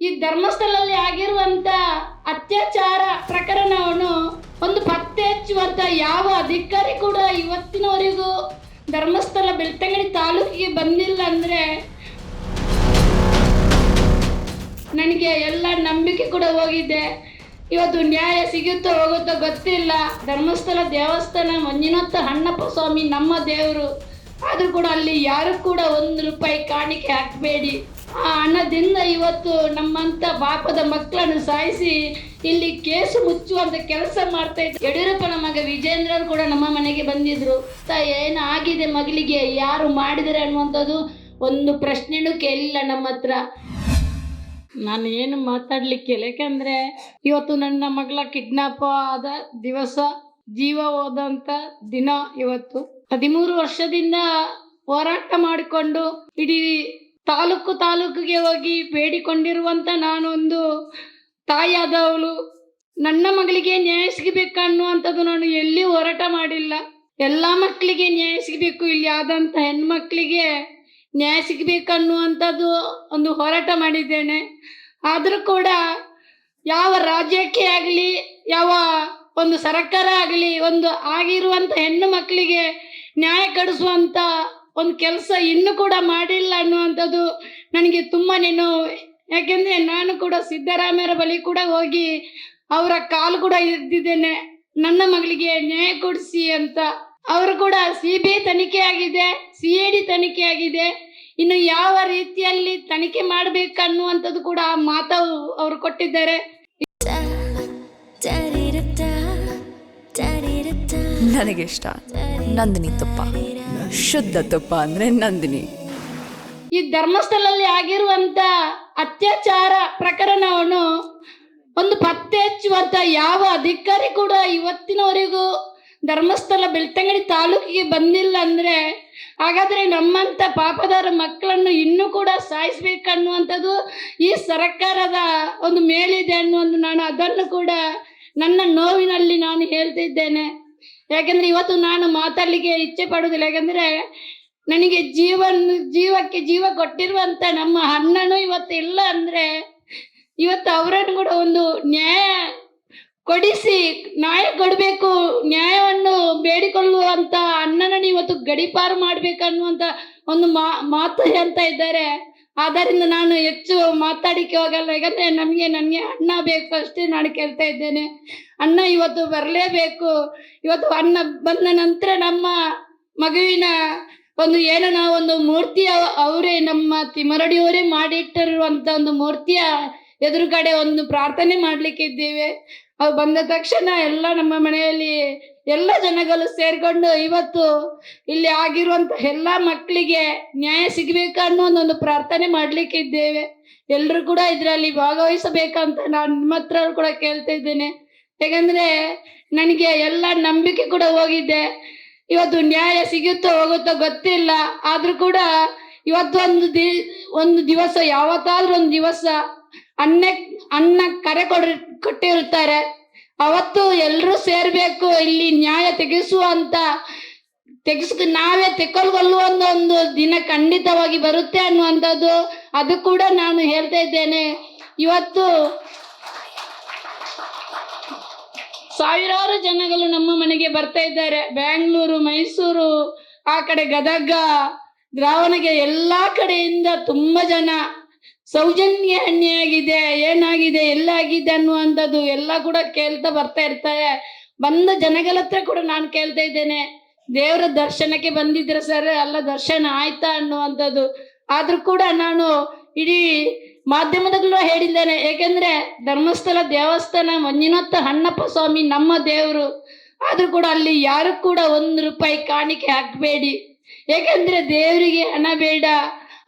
ಈ ಧರ್ಮಸ್ಥಳದಲ್ಲಿ ಆಗಿರುವಂತ ಅತ್ಯಾಚಾರ ಪ್ರಕರಣವನ್ನು ಒಂದು ಪತ್ತೆ ಹಚ್ಚುವಂತ ಯಾವ ಅಧಿಕಾರಿ ಕೂಡ ಇವತ್ತಿನವರೆಗೂ ಧರ್ಮಸ್ಥಳ, ಬೆಳ್ತಂಗಡಿ ತಾಲೂಕಿಗೆ ಬಂದಿಲ್ಲ ಅಂದ್ರೆ ನನಗೆ ಎಲ್ಲ ನಂಬಿಕೆ ಕೂಡ ಹೋಗಿದೆ. ಇವತ್ತು ನ್ಯಾಯ ಸಿಗುತ್ತೋ ಹೋಗುತ್ತೋ ಗೊತ್ತಿಲ್ಲ. ಧರ್ಮಸ್ಥಳ ದೇವಸ್ಥಾನ ಮಂಜುನಾಥ ಅಣ್ಣಪ್ಪ ಸ್ವಾಮಿ ನಮ್ಮ ದೇವರು. ಆದರೂ ಕೂಡ ಅಲ್ಲಿ ಯಾರು ಕೂಡ ಒಂದು ರೂಪಾಯಿ ಕಾಣಿಕೆ ಹಾಕಬೇಡಿ. ಆ ಹಣದಿಂದ ಇವತ್ತು ನಮ್ಮಂತ ಪಾಪದ ಮಕ್ಕಳನ್ನು ಸಾಯಿಸಿ ಇಲ್ಲಿ ಕೇಸು ಮುಚ್ಚುವಂತ ಕೆಲಸ ಮಾಡ್ತಾ ಇದ್ದ ಯಡಿಯೂರಪ್ಪನ ಮಗ ವಿಜೇಂದ್ರ ಕೂಡ ನಮ್ಮ ಮನೆಗೆ ಬಂದಿದ್ರು. ಏನು ಆಗಿದೆ ಮಗಳಿಗೆ? ಯಾರು ಮಾಡಿದರೆ ಅನ್ನುವಂಥದ್ದು ಒಂದು ಪ್ರಶ್ನೆನೂ ಕೇಳಿಲ್ಲ ನಮ್ಮ ಹತ್ರ. ನಾನು ಏನು ಮಾತಾಡ್ಲಿಕ್ಕಿಲ್ಲ ಯಾಕಂದ್ರೆ ಇವತ್ತು ನನ್ನ ಮಗಳ ಕಿಡ್ನಾಪ್ ಆದ ದಿವಸ ಜೀವ ಹೋದಂತ ದಿನ ಇವತ್ತು. ಹದಿಮೂರು ವರ್ಷದಿಂದ ಹೋರಾಟ ಮಾಡಿಕೊಂಡು ಇಡೀ ತಾಲೂಕು ತಾಲೂಕಿಗೆ ಹೋಗಿ ಬೇಡಿಕೊಂಡಿರುವಂತ ನಾನೊಂದು ತಾಯಿಯಾದವಳು. ನನ್ನ ಮಗಳಿಗೆ ನ್ಯಾಯ ಸಿಗಬೇಕು ಅನ್ನುವಂಥದ್ದು ನಾನು ಎಲ್ಲಿ ಹೋರಾಟ ಮಾಡಿಲ್ಲ. ಎಲ್ಲ ಮಕ್ಕಳಿಗೆ ನ್ಯಾಯ ಸಿಗಬೇಕು. ಇಲ್ಲಿ ಆದಂಥ ಹೆಣ್ಮಕ್ಳಿಗೆ ನ್ಯಾಯ ಸಿಗಬೇಕು ಅನ್ನುವಂಥದ್ದು ಒಂದು ಹೋರಾಟ ಮಾಡಿದ್ದೇನೆ. ಆದರೂ ಕೂಡ ಯಾವ ರಾಜ್ಯಕ್ಕೆ ಆಗಲಿ, ಯಾವ ಒಂದು ಸರ್ಕಾರ ಆಗಲಿ, ಒಂದು ಆಗಿರುವಂಥ ಹೆಣ್ಣು ಮಕ್ಕಳಿಗೆ ನ್ಯಾಯ ಕಡಿಸುವಂಥ ಒಂದು ಕೆಲಸ ಇನ್ನು ಕೂಡ ಮಾಡಿಲ್ಲ ಅನ್ನುವಂಥದ್ದು ನನಗೆ ತುಂಬ ನೋವು ಯಾಕೆಂದರೆ ನಾನು ಕೂಡ ಸಿದ್ದರಾಮಯ್ಯರ ಬಳಿ ಕೂಡ ಹೋಗಿ ಅವರ ಕಾಲು ಕೂಡ ಇದ್ದಿದ್ದೇನೆ ನನ್ನ ಮಗಳಿಗೆ ನ್ಯಾಯ ಕೊಡಿಸಿ ಅಂತ. ಅವರು ಕೂಡ ಸಿ ಬಿ ಐ ತನಿಖೆ ಆಗಿದೆ, ಸಿ ಎ ಡಿ ತನಿಖೆ ಆಗಿದೆ. ಇನ್ನು ಯಾವ ರೀತಿಯಲ್ಲಿ ತನಿಖೆ ಮಾಡಬೇಕು ಅನ್ನುವಂಥದ್ದು ಕೂಡ ಮಾತು ಅವರು ಕೊಟ್ಟಿದ್ದಾರೆ. ನನಗಿಷ್ಟ ನಂದಿನಿ ತುಪ್ಪ. ಶುದ್ಧ ತುಪ್ಪ ಅಂದ್ರೆ ನಂದಿನಿ. ಈ ಧರ್ಮಸ್ಥಳದಲ್ಲಿ ಆಗಿರುವಂತ ಅತ್ಯಾಚಾರ ಪ್ರಕರಣವನ್ನು ಒಂದು ಪತ್ತೆ ಹಚ್ಚುವಂತ ಯಾವ ಅಧಿಕಾರಿ ಕೂಡ ಇವತ್ತಿನವರೆಗೂ ಧರ್ಮಸ್ಥಳ ಬೆಳ್ತಂಗಡಿ ತಾಲೂಕಿಗೆ ಬಂದಿಲ್ಲ ಅಂದ್ರೆ ಹಾಗಾದ್ರೆ ನಮ್ಮಂತ ಪಾಪದಾರ ಮಕ್ಕಳನ್ನು ಇನ್ನೂ ಕೂಡ ಸಾಯಿಸ್ಬೇಕನ್ನುವಂಥದ್ದು ಈ ಸರ್ಕಾರದ ಒಂದು ಮೇಲಿದೆ ಅನ್ನುವಂದು ನಾನು ಅದನ್ನು ಕೂಡ ನನ್ನ ನೋವಿನಲ್ಲಿ ನಾನು ಹೇಳ್ತಿದ್ದೇನೆ. ಯಾಕೆಂದ್ರೆ ಇವತ್ತು ನಾನು ಮಾತಾಡ್ಲಿಕ್ಕೆ ಇಚ್ಛೆ ಪಡುವುದಿಲ್ಲ. ಯಾಕಂದ್ರೆ ನನಗೆ ಜೀವನ್, ಜೀವಕ್ಕೆ ಜೀವ ಕೊಟ್ಟಿರುವಂತ ನಮ್ಮ ಅಣ್ಣನು ಇವತ್ತು ಇಲ್ಲ ಅಂದ್ರೆ ಇವತ್ತು ಅವರನ್ನು ಕೂಡ ಒಂದು ನ್ಯಾಯ ಕೊಡಿಸಿ, ನ್ಯಾಯ ಕೊಡಬೇಕು, ನ್ಯಾಯವನ್ನು ಬೇಡಿಕೊಳ್ಳುವಂತ ಅಣ್ಣನನ್ನು ಇವತ್ತು ಗಡಿಪಾರು ಮಾಡ್ಬೇಕನ್ನುವಂತ ಒಂದು ಮಾತು ಅಂತ ಇದ್ದಾರೆ. ಆದ್ದರಿಂದ ನಾನು ಹೆಚ್ಚು ಮಾತಾಡಿಕೆ ಹೋಗಲ್ಲ. ಯಾಕಂದ್ರೆ ನಮಗೆ ನನಗೆ ಅಣ್ಣ ಬೇಕು ಅಷ್ಟೇ ನಾನು ಕೇಳ್ತಾ ಇದ್ದೇನೆ. ಅಣ್ಣ ಇವತ್ತು ಬರಲೇಬೇಕು. ಇವತ್ತು ಅಣ್ಣ ಬಂದ ನಂತರ ನಮ್ಮ ಮಗುವಿನ ಒಂದು ಏನೋ ಒಂದು ಮೂರ್ತಿ ಅವ- ಅವರೇ ನಮ್ಮ ತಿಮರಡಿಯವರೇ ಮಾಡಿಟ್ಟಿರುವಂತ ಒಂದು ಮೂರ್ತಿಯ ಎದುರುಗಡೆ ಒಂದು ಪ್ರಾರ್ಥನೆ ಮಾಡ್ಲಿಕ್ಕೆ ಇದ್ದೇವೆ ಅವ್ರು ಬಂದ ತಕ್ಷಣ ಎಲ್ಲ ನಮ್ಮ ಮನೆಯಲ್ಲಿ ಎಲ್ಲ ಜನಗಳು ಸೇರ್ಕೊಂಡು ಇವತ್ತು ಇಲ್ಲಿ ಆಗಿರುವಂತ ಎಲ್ಲ ಮಕ್ಕಳಿಗೆ ನ್ಯಾಯ ಸಿಗಬೇಕು ಅನ್ನೋ ಒಂದು ಪ್ರಾರ್ಥನೆ ಮಾಡ್ಲಿಕ್ಕೆ ಇದ್ದೇವೆ. ಎಲ್ಲರೂ ಕೂಡ ಇದರಲ್ಲಿ ಭಾಗವಹಿಸಬೇಕಂತ ನಾನು ನಿಮ್ಮ ಹತ್ರ ಕೂಡ ಕೇಳ್ತಾ ಇದ್ದೇನೆ. ಯಾಕಂದ್ರೆ ನನಗೆ ಎಲ್ಲ ನಂಬಿಕೆ ಕೂಡ ಹೋಗಿದೆ. ಇವತ್ತು ನ್ಯಾಯ ಸಿಗುತ್ತೋ ಹೋಗುತ್ತೋ ಗೊತ್ತಿಲ್ಲ. ಆದ್ರೂ ಕೂಡ ಇವತ್ತೊಂದು ದಿ, ಒಂದು ದಿವಸ, ಯಾವತ್ತಾದ್ರೂ ಒಂದು ದಿವಸ ಅನ್ನ ಅನ್ನ ಕರೆ ಕೊಡ ಕೊಟ್ಟಿರ್ತಾರೆ ಅವತ್ತು ಎಲ್ಲರೂ ಸೇರ್ಬೇಕು, ಇಲ್ಲಿ ನ್ಯಾಯ ತೆಗೆಸುವಂತ ತೆಗೆಸ್ ನಾವೇ ತೆಕ್ಕೊಳ್ಗೊಳ್ಳುವಂತ ಒಂದು ದಿನ ಖಂಡಿತವಾಗಿ ಬರುತ್ತೆ ಅನ್ನುವಂಥದ್ದು, ಅದು ಕೂಡ ನಾನು ಹೇಳ್ತಾ ಇದ್ದೇನೆ. ಇವತ್ತು ಸಾವಿರಾರು ಜನಗಳು ನಮ್ಮ ಮನೆಗೆ ಬರ್ತಾ ಇದ್ದಾರೆ. ಬ್ಯಾಂಗ್ಳೂರು, ಮೈಸೂರು, ಆ ಕಡೆ ಗದಗ, ದ್ರಾವಣಗೆ ಎಲ್ಲಾ ಕಡೆಯಿಂದ ತುಂಬಾ ಜನ ಸೌಜನ್ಯ ಅನ್ಯಾಗಿದೆ ಏನಾಗಿದೆ ಎಲ್ಲ ಆಗಿದೆ ಅನ್ನುವಂಥದ್ದು ಎಲ್ಲ ಕೂಡ ಕೇಳ್ತಾ ಬರ್ತಾ ಇರ್ತಾರೆ ಬಂದ ಜನಗಳ ಹತ್ರ ಕೂಡ ನಾನು ಕೇಳ್ತಾ ಇದ್ದೇನೆ. ದೇವರ ದರ್ಶನಕ್ಕೆ ಬಂದಿದ್ರೆ ಸರ್ ಅಲ್ಲ, ದರ್ಶನ ಆಯ್ತಾ ಅನ್ನುವಂಥದ್ದು. ಆದ್ರೂ ಕೂಡ ನಾನು ಇಡೀ ಮಾಧ್ಯಮದಲ್ಲೂ ಹೇಳಿದ್ದೇನೆ. ಏಕೆಂದ್ರೆ ಧರ್ಮಸ್ಥಳ ದೇವಸ್ಥಾನ ಮಂಜುನಾಥ ಅಣ್ಣಪ್ಪ ಸ್ವಾಮಿ ನಮ್ಮ ದೇವರು. ಆದ್ರೂ ಕೂಡ ಅಲ್ಲಿ ಯಾರು ಕೂಡ ಒಂದು ರೂಪಾಯಿ ಕಾಣಿಕೆ ಹಾಕಬೇಡಿ. ಏಕೆಂದ್ರೆ ದೇವರಿಗೆ ಹಣ ಬೇಡ.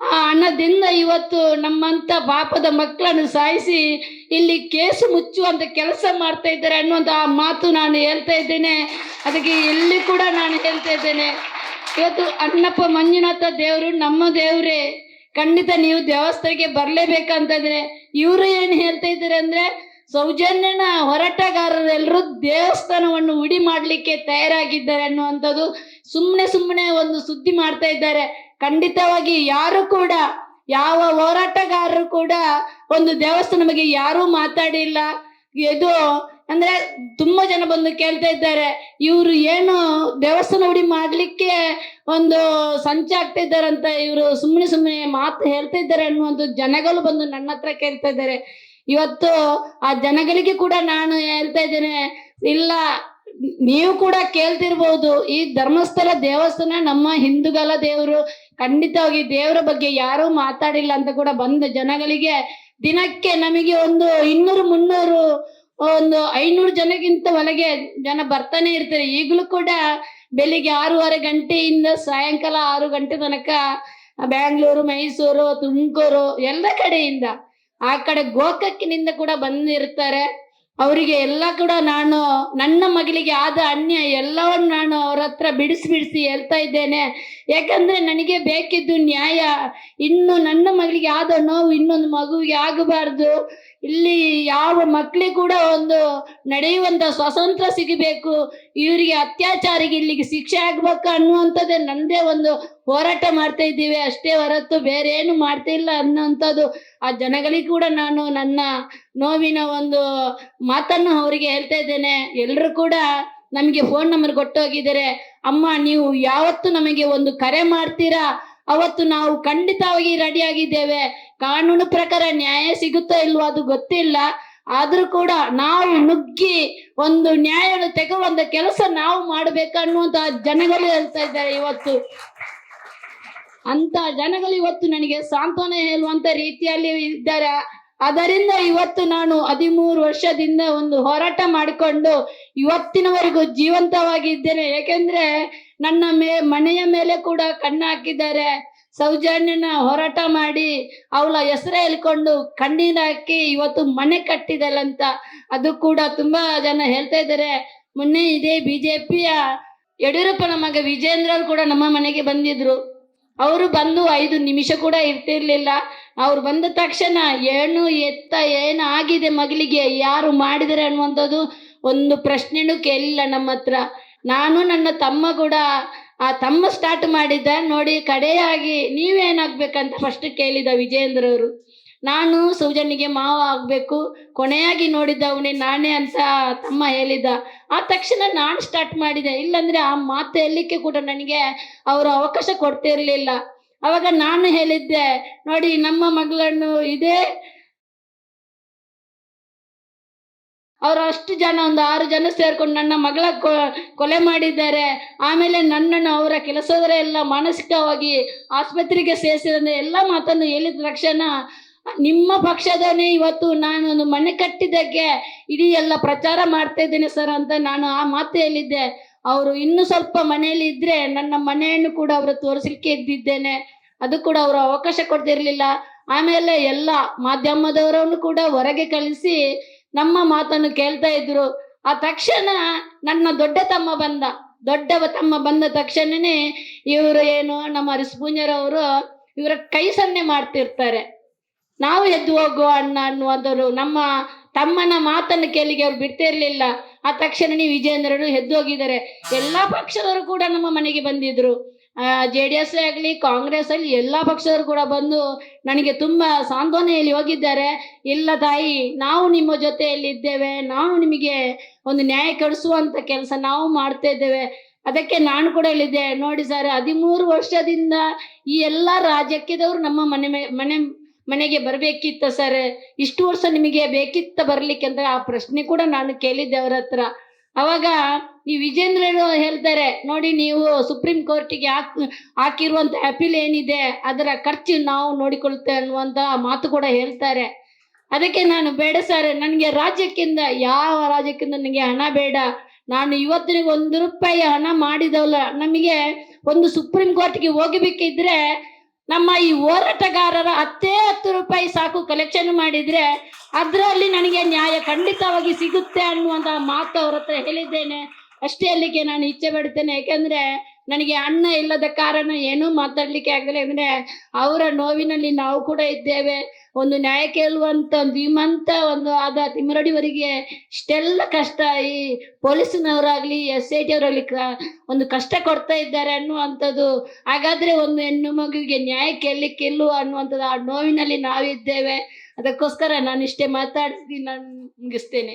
ಆ ಹಣದಿಂದ ಇವತ್ತು ನಮ್ಮಂತ ಪಾಪದ ಮಕ್ಕಳನ್ನು ಸಾಯಿಸಿ ಇಲ್ಲಿ ಕೇಸು ಮುಚ್ಚುವಂತ ಕೆಲಸ ಮಾಡ್ತಾ ಇದ್ದಾರೆ ಅನ್ನುವಂತ ಆ ಮಾತು ನಾನು ಹೇಳ್ತಾ ಇದ್ದೇನೆ. ಅದಕ್ಕೆ ಎಲ್ಲಿ ಕೂಡ ನಾನು ಹೇಳ್ತಾ ಇದ್ದೇನೆ. ಇವತ್ತು ಅಣ್ಣಪ್ಪ ಮಂಜುನಾಥ ದೇವರು ನಮ್ಮ ದೇವರೇ, ಖಂಡಿತ ನೀವು ದೇವಸ್ಥಾನಕ್ಕೆ ಬರಲೇಬೇಕಂತಂದ್ರೆ ಇವರು ಏನು ಹೇಳ್ತಾ ಇದ್ದಾರೆ ಅಂದ್ರೆ ಸೌಜನ್ಯನ ಹೋರಾಟಗಾರರೆಲ್ಲರೂ ದೇವಸ್ಥಾನವನ್ನು ಉಡಿ ಮಾಡಲಿಕ್ಕೆ ತಯಾರಾಗಿದ್ದಾರೆ ಅನ್ನುವಂಥದ್ದು ಸುಮ್ಮನೆ ಸುಮ್ಮನೆ ಒಂದು ಸುದ್ದಿ ಮಾಡ್ತಾ ಇದ್ದಾರೆ. ಖಂಡಿತವಾಗಿ ಯಾರು ಕೂಡ, ಯಾವ ಹೋರಾಟಗಾರರು ಕೂಡ ಒಂದು ದೇವಸ್ಥಾನ ಬಗ್ಗೆ ಯಾರೂ ಮಾತಾಡಿಲ್ಲ. ಇದು ಅಂದ್ರೆ ತುಂಬಾ ಜನ ಬಂದು ಕೇಳ್ತಾ ಇದ್ದಾರೆ, ಇವರು ಏನು ದೇವಸ್ಥಾನ ಹುಡಿ ಮಾಡ್ಲಿಕ್ಕೆ ಒಂದು ಸಂಚೆ ಆಗ್ತಾ ಇದ್ದಾರಂತ ಇವರು ಸುಮ್ಮನೆ ಸುಮ್ಮನೆ ಮಾತು ಹೇಳ್ತಾ ಇದ್ದಾರೆ ಅನ್ನುವಂಥ ಜನಗಳು ಬಂದು ನನ್ನ ಹತ್ರ ಕೇಳ್ತಾ ಇದ್ದಾರೆ. ಇವತ್ತು ಆ ಜನಗಳಿಗೆ ಕೂಡ ನಾನು ಹೇಳ್ತಾ ಇದ್ದೇನೆ, ಇಲ್ಲ ನೀವು ಕೂಡ ಕೇಳ್ತಿರ್ಬಹುದು ಈ ಧರ್ಮಸ್ಥಳ ದೇವಸ್ಥಾನ ನಮ್ಮ ಹಿಂದೂಗಳ ದೇವರು. ಖಂಡಿತವಾಗಿ ದೇವರ ಬಗ್ಗೆ ಯಾರು ಮಾತಾಡಿಲ್ಲ ಅಂತ ಕೂಡ ಬಂದ ಜನಗಳಿಗೆ ದಿನಕ್ಕೆ ನಮಗೆ ಒಂದು ಇನ್ನೂರು ಮುನ್ನೂರು, ಒಂದು ಐನೂರು ಜನಕ್ಕಿಂತ ಒಳಗೆ ಜನ ಬರ್ತಾನೆ ಇರ್ತಾರೆ. ಈಗಲೂ ಕೂಡ ಬೆಳಿಗ್ಗೆ ಆರೂವರೆ ಗಂಟೆಯಿಂದ ಸಾಯಂಕಾಲ ಆರು ಗಂಟೆ ತನಕ ಬ್ಯಾಂಗ್ಳೂರು, ಮೈಸೂರು, ತುಮಕೂರು ಎಲ್ಲ ಕಡೆಯಿಂದ ಆ ಕಡೆ ಗೋಕಕ್ಕಿನಿಂದ ಕೂಡ ಬಂದಿರ್ತಾರೆ. ಅವರಿಗೆ ಎಲ್ಲ ಕೂಡ ನಾನು ನನ್ನ ಮಗಳಿಗೆ ಆದ ಅನ್ಯಾಯ ಎಲ್ಲವನ್ನು ನಾನು ಅವ್ರ ಹತ್ರ ಬಿಡಿಸಿ ಬಿಡಿಸಿ ಹೇಳ್ತಾ ಇದ್ದೇನೆ. ಯಾಕಂದ್ರೆ ನನಗೆ ಬೇಕಿದ್ದು ನ್ಯಾಯ. ಇನ್ನು ನನ್ನ ಮಗಳಿಗೆ ಆದ ನೋವು ಇನ್ನೊಂದು ಮಗುವಿಗೆ ಆಗಬಾರ್ದು. ಇಲ್ಲಿ ಯಾವ ಮಕ್ಕಳಿಗೆ ಕೂಡ ಒಂದು ನಡೆಯುವಂತ ಸ್ವಾತಂತ್ರ್ಯ ಸಿಗಬೇಕು, ಇವರಿಗೆ ಅತ್ಯಾಚಾರಿಗೆ ಇಲ್ಲಿಗೆ ಶಿಕ್ಷೆ ಆಗ್ಬೇಕು ಅನ್ನುವಂಥದ್ದೇ ನಂದೇ ಒಂದು ಹೋರಾಟ ಮಾಡ್ತಾ ಇದ್ದೀವಿ. ಅಷ್ಟೇ ಹೊರತು ಬೇರೆ ಏನು ಮಾಡ್ತಾ ಇಲ್ಲ ಅನ್ನೋಂಥದ್ದು ಆ ಜನಗಳಿಗೆ ಕೂಡ ನಾನು ನನ್ನ ನೋವಿನ ಒಂದು ಮಾತನ್ನು ಅವರಿಗೆ ಹೇಳ್ತಾ ಇದ್ದೇನೆ. ಎಲ್ಲರೂ ಕೂಡ ನಮಗೆ ಫೋನ್ ನಂಬರ್ ಕೊಟ್ಟೋಗಿದ್ದಾರೆ. ಅಮ್ಮ, ನೀವು ಯಾವತ್ತು ನಮಗೆ ಒಂದು ಕರೆ ಮಾಡ್ತೀರಾ? ಅವತ್ತು ನಾವು ಖಂಡಿತವಾಗಿ ರೆಡಿ ಆಗಿದ್ದೇವೆ. ಕಾನೂನು ಪ್ರಕಾರ ನ್ಯಾಯ ಸಿಗುತ್ತೋ ಇಲ್ವೋ ಅದು ಗೊತ್ತಿಲ್ಲ. ಆದ್ರೂ ಕೂಡ ನಾವು ನುಗ್ಗಿ ಒಂದು ನ್ಯಾಯವನ್ನು ಒಂದು ಕೆಲಸ ನಾವು ಮಾಡ್ಬೇಕನ್ನುವಂತ ಜನಗಳು ಹೇಳ್ತಾ ಇದ್ದಾರೆ ಇವತ್ತು. ಅಂತ ಜನಗಳು ಇವತ್ತು ನನಗೆ ಸಾಂತ್ವನ ಹೇಳುವಂತ ರೀತಿಯಲ್ಲಿ ಇದ್ದಾರೆ. ಅದರಿಂದ ಇವತ್ತು ನಾನು ಹದಿಮೂರು ವರ್ಷದಿಂದ ಒಂದು ಹೋರಾಟ ಮಾಡಿಕೊಂಡು ಇವತ್ತಿನವರೆಗೂ ಜೀವಂತವಾಗಿದ್ದೇನೆ. ಏಕೆಂದ್ರೆ ನನ್ನ ಮೇ ಮನೆಯ ಮೇಲೆ ಕೂಡ ಕಣ್ಣು ಹಾಕಿದ್ದಾರೆ. ಸೌಜನ್ಯನ ಹೋರಾಟ ಮಾಡಿ ಅವಳ ಹೆಸರೇ ಹೇಳ್ಕೊಂಡು ಕಣ್ಣೀರ್ ಹಾಕಿ ಇವತ್ತು ಮನೆ ಕಟ್ಟಿದಲ್ಲಂತ ಅದು ಕೂಡ ತುಂಬಾ ಜನ ಹೇಳ್ತಾ ಇದ್ದಾರೆ. ಮೊನ್ನೆ ಇದೇ ಬಿಜೆಪಿಯ ಯಡಿಯೂರಪ್ಪನ ಮಗ ವಿಜೇಂದ್ರ ಕೂಡ ನಮ್ಮ ಮನೆಗೆ ಬಂದಿದ್ರು. ಅವರು ಬಂದು ಐದು ನಿಮಿಷ ಕೂಡ ಇರ್ತಿರ್ಲಿಲ್ಲ. ಅವ್ರು ಬಂದ ತಕ್ಷಣ ಏನು ಎತ್ತ ಏನು ಆಗಿದೆ ಮಗಳಿಗೆ, ಯಾರು ಮಾಡಿದರೆ ಅನ್ನುವಂಥದ್ದು ಒಂದು ಪ್ರಶ್ನೆನೂ ಕೇಳಿಲ್ಲ ನಮ್ಮ ಹತ್ರ. ನಾನು ನನ್ನ ತಮ್ಮ ಕೂಡ ಆ ತಮ್ಮ ಸ್ಟಾರ್ಟ್ ಮಾಡಿದ್ದ ನೋಡಿ ಕಡೆಯಾಗಿ ನೀವೇನಾಗ್ಬೇಕಂತ ಫಸ್ಟ್ ಕೇಳಿದ ವಿಜೇಂದ್ರ ಅವರು ನಾನು ಸೌಜನ್ಯಗೆ ಮಾವ ಆಗ್ಬೇಕು, ಕೊನೆಯಾಗಿ ನೋಡಿದ್ದ ಅವನೇ ನಾನೇ ಅಂತ ತಮ್ಮ ಹೇಳಿದ. ಆ ತಕ್ಷಣ ನಾನು ಸ್ಟಾರ್ಟ್ ಮಾಡಿದೆ. ಇಲ್ಲಂದ್ರೆ ಆ ಮಾತು ಹೇಳಲಿಕ್ಕೆ ಕೂಡ ನನಗೆ ಅವರು ಅವಕಾಶ ಕೊಡ್ತಿರ್ಲಿಲ್ಲ. ಅವಾಗ ನಾನು ಹೇಳಿದ್ದೆ, ನೋಡಿ ನಮ್ಮ ಮಗಳನ್ನು ಇದೇ ಅವರು ಅಷ್ಟು ಜನ, ಒಂದು ಆರು ಜನ ಸೇರ್ಕೊಂಡು ನನ್ನ ಮಗಳ ಕೊಲೆ ಮಾಡಿದ್ದಾರೆ. ಆಮೇಲೆ ನನ್ನನ್ನು ಅವರ ಕೆಲಸದವರೇ ಎಲ್ಲ ಮಾನಸಿಕವಾಗಿ ಆಸ್ಪತ್ರೆಗೆ ಸೇರಿಸಿದಂತೆ ಎಲ್ಲ ಮಾತನ್ನು ಹೇಳಿದ ತಕ್ಷಣ, ನಿಮ್ಮ ಪಕ್ಷದನೇ ಇವತ್ತು ನಾನು ಒಂದು ಮನೆ ಕಟ್ಟಿದ್ದಕ್ಕೆ ಇಡೀ ಎಲ್ಲ ಪ್ರಚಾರ ಮಾಡ್ತಾ ಇದ್ದೇನೆ ಸರ್ ಅಂತ ನಾನು ಆ ಮಾತು ಹೇಳಿದ್ದೆ. ಅವರು ಇನ್ನೂ ಸ್ವಲ್ಪ ಮನೆಯಲ್ಲಿ ಇದ್ರೆ ನನ್ನ ಮನೆಯನ್ನು ಕೂಡ ಅವರು ತೋರಿಸಲಿಕ್ಕೆ ಇದ್ದಿದ್ದೇನೆ. ಅದು ಕೂಡ ಅವರು ಅವಕಾಶ ಕೊಡ್ತಿರ್ಲಿಲ್ಲ. ಆಮೇಲೆ ಎಲ್ಲ ಮಾಧ್ಯಮದವರನ್ನು ಕೂಡ ಹೊರಗೆ ಕಳಿಸಿ ನಮ್ಮ ಮಾತನ್ನು ಕೇಳ್ತಾ ಇದ್ರು. ಆ ತಕ್ಷಣ ನನ್ನ ದೊಡ್ಡ ತಮ್ಮ ಬಂದ. ದೊಡ್ಡ ತಮ್ಮ ಬಂದ ತಕ್ಷಣನೇ ಇವರು ಏನು, ನಮ್ಮ ಹರಿಸ್ಪೂಂಜರವರು ಇವರ ಕೈ ಸನ್ನೆ ಮಾಡ್ತಿರ್ತಾರೆ. ನಾವು ಎದ್ದು ಹೋಗುವ ಅಣ್ಣ ಅನ್ನುವಂಥವ್ರು, ನಮ್ಮ ತಮ್ಮನ ಮಾತನ್ನು ಕೇಳಿಗೆ ಅವ್ರು ಬಿಡ್ತಿರ್ಲಿಲ್ಲ. ಆ ತಕ್ಷಣನೇ ವಿಜೇಂದ್ರರು ಎದ್ದು ಹೋಗಿದ್ದಾರೆ. ಎಲ್ಲಾ ಪಕ್ಷದವರು ಕೂಡ ನಮ್ಮ ಮನೆಗೆ ಬಂದಿದ್ರು. ಜೆ ಡಿ ಎಸ್ ಆಗಲಿ ಕಾಂಗ್ರೆಸ್ ಅಲ್ಲಿ ಎಲ್ಲ ಪಕ್ಷದವರು ಕೂಡ ಬಂದು ನನಗೆ ತುಂಬಾ ಸಾಂತ್ವನೆಯಲ್ಲಿ ಹೋಗಿದ್ದಾರೆ. ಇಲ್ಲ ತಾಯಿ, ನಾವು ನಿಮ್ಮ ಜೊತೆಯಲ್ಲಿ ಇದ್ದೇವೆ. ನಾವು ನಿಮಗೆ ಒಂದು ನ್ಯಾಯ ಕೊಡಿಸುವಂತ ಕೆಲಸ ನಾವು ಮಾಡ್ತಾ ಇದ್ದೇವೆ. ಅದಕ್ಕೆ ನಾನು ಕೂಡ ಹೇಳಿದ್ದೆ, ನೋಡಿ ಸರ್, ಹದಿಮೂರು ವರ್ಷದಿಂದ ಈ ಎಲ್ಲ ರಾಜ್ಯಕ್ಕೆದವರು ನಮ್ಮ ಮನೆ ಮನೆ ಮನೆಗೆ ಬರ್ಬೇಕಿತ್ತ ಸರ್. ಇಷ್ಟು ವರ್ಷ ನಿಮಗೆ ಬೇಕಿತ್ತ ಬರ್ಲಿಕ್ಕೆ ಅಂತ ಆ ಪ್ರಶ್ನೆ ಕೂಡ ನಾನು ಕೇಳಿದ್ದೆ ಅವರ ಹತ್ರ. ಅವಾಗ ಈ ವಿಜೇಂದ್ರರು ಹೇಳ್ತಾರೆ, ನೋಡಿ ನೀವು ಸುಪ್ರೀಂ ಕೋರ್ಟಿಗೆ ಹಾಕ್, ಹಾಕಿರುವಂತ ಅಪೀಲ್ ಏನಿದೆ, ಅದರ ಖರ್ಚು ನಾವು ನೋಡಿಕೊಳ್ತೇವೆ ಅನ್ನುವಂತ ಮಾತು ಕೂಡ ಹೇಳ್ತಾರೆ. ಅದಕ್ಕೆ ನಾನು ಬೇಡ ಸರ್ ನನಗೆ ರಾಜ್ಯಕ್ಕಿಂತ, ಯಾವ ರಾಜ್ಯಕ್ಕಿಂತ ನನಗೆ ಹಣ ಬೇಡ. ನಾನು ಇವತ್ತಿನಿಗೆ ಒಂದು ರೂಪಾಯಿ ಹಣ ಮಾಡಿದವಲ್ಲ, ನಮಗೆ ಒಂದು ಸುಪ್ರೀಂ ಕೋರ್ಟ್ಗೆ ಹೋಗಬೇಕಿದ್ರೆ, ನಮ್ಮ ಈ ಹೋರಾಟಗಾರರ ಹತ್ತೇ ಹತ್ತು ರೂಪಾಯಿ ಸಾಕು ಕಲೆಕ್ಷನ್ ಮಾಡಿದ್ರೆ, ಅದರಲ್ಲಿ ನನಗೆ ನ್ಯಾಯ ಖಂಡಿತವಾಗಿ ಸಿಗುತ್ತೆ ಅನ್ನುವಂತ ಮಾತು ಅವ್ರ ಹತ್ರ ಹೇಳಿದ್ದೇನೆ. ಅಷ್ಟೇ ಅಲ್ಲಿಗೆ ನಾನು ಇಚ್ಛೆ ಪಡ್ತೇನೆ ಯಾಕಂದ್ರೆ ನನಗೆ ಅಣ್ಣ ಇಲ್ಲದ ಕಾರಣ ಏನೂ ಮಾತಾಡ್ಲಿಕ್ಕೆ ಆಗಲ್ಲ ಅಂದ್ರೆ ಅವರ ನೋವಿನಲ್ಲಿ ನಾವು ಕೂಡ ಇದ್ದೇವೆ. ಒಂದು ನ್ಯಾಯ ಕೇಳುವಂತ ಒಂದು ಧೀಮಂತ ಒಂದು ಆದ ತಿಮ್ಮರಡಿವರಿಗೆ ಇಷ್ಟೆಲ್ಲ ಕಷ್ಟ. ಈ ಪೊಲೀಸ್ನವರಾಗ್ಲಿ, ಎಸ್ ಐ ಟಿ ಅವರಾಗ್ಲಿ ಒಂದು ಕಷ್ಟ ಕೊಡ್ತಾ ಇದ್ದಾರೆ ಅನ್ನುವಂಥದ್ದು. ಹಾಗಾದ್ರೆ ಒಂದು ಹೆಣ್ಣು ಮಗುವಿಗೆ ನ್ಯಾಯ ಕೇಳಲಿಕ್ಕೆ ಇಲ್ಲ ಅನ್ನುವಂಥದ್ದು ಆ ನೋವಿನಲ್ಲಿ ನಾವಿದ್ದೇವೆ. ಅದಕ್ಕೋಸ್ಕರ ನಾನು ಇಷ್ಟೇ ಮಾತಾಡಿಸಿ ನಾನು ಮುಗಿಸ್ತೇನೆ.